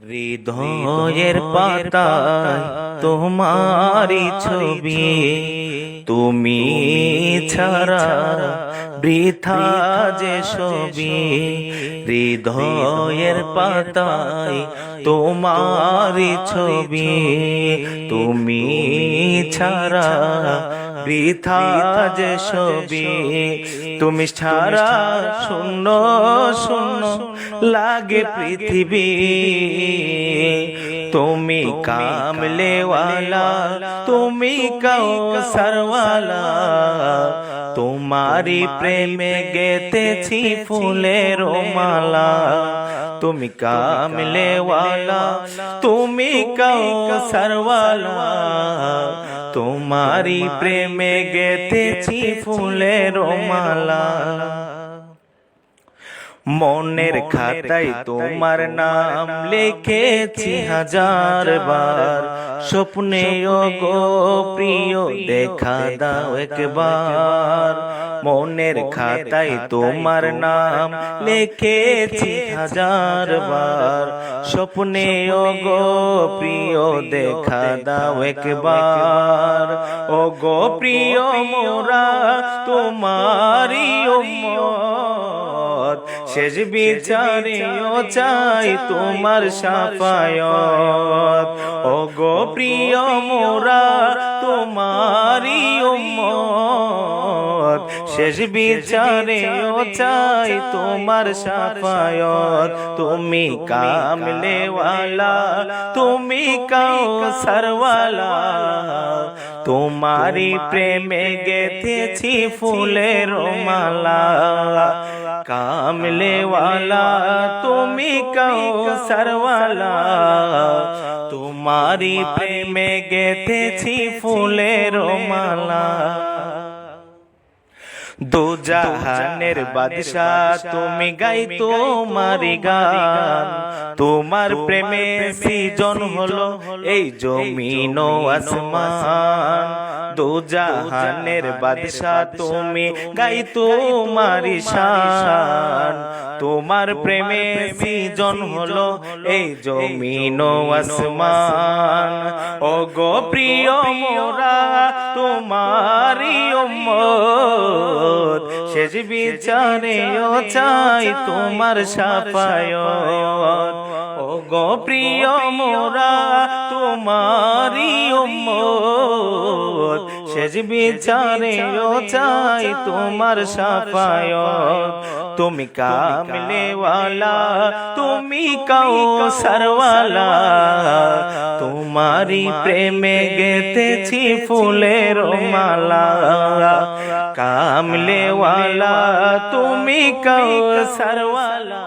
হৃদয়ের পাতায় তোমারি ছবি। তুমি ছাড়া বৃথা যে ছবি হৃদয়ের পাতায় তোমারি ছবি। তুমি ছাড়া বৃথা যে ছবি, তুমি ছাড়া শূন্য শূন্য লাগে পৃথিবী। তুমি কামলেওয়ালা, তুমি কৌসরওয়ালা তোমারি প্রেমে গেতেছি ফুলের মালা। তুমি কামলেওয়ালা তুমি কৌসরওয়ালা তোমারি প্রেমে গেতেছি ফুলের মালা। মনের খাতায় তোমার নাম লিখেছি হাজার বার। স্বপ্নে গো প্রিয়, দেখা দাও একবার। মনের খাতায় তোমার নাম লিখেছি হাজার বার। স্বপ্নে গো প্রিয়, দেখা দাও একবার। ও গো প্রিয় মোরা তোমারি উম্মত শেষ বিচারে ও চাই তোমার সাফায়ত। ও গো প্রিয় মোরা তোমারি উম্মত। শেষ বিচারে ও চাই তোমার সাফায়ত। তুমি কামলেওয়ালা তুমি কাউসারওয়ালা। তোমারি প্রেমে গেথেছি ফুলের মালা। কামলেওয়ালা তুমি কৌসরওয়ালা তোমারি প্রেমে গেথেছি ফুলের মালা দু জাহানের বাদশাহ তুমি গাই তোমারি গান। তোমার প্রেমে সৃজন হলো এই জমিন ও আসমান। দু জাহানের বাদশাহ তুমি গাই তোমারি শান তোমার প্রেমে সৃজন হলো এই জমিন ও আসমান। ও গো প্রিয় মোরা তোমারি উম্মত শেষ বিচারে ও চাই তোমার সাফায়ত। ও গো প্রিয় মোরা তোমারি শেষ বিচারে ও চাই তোমার সাফায়ত। তুমি কামলেওয়ালা, তুমি কৌসরওয়ালা তোমারি প্রেমে গেতেছি ফুলের মালা। কামলেওয়ালা তুমি কৌসরওয়ালা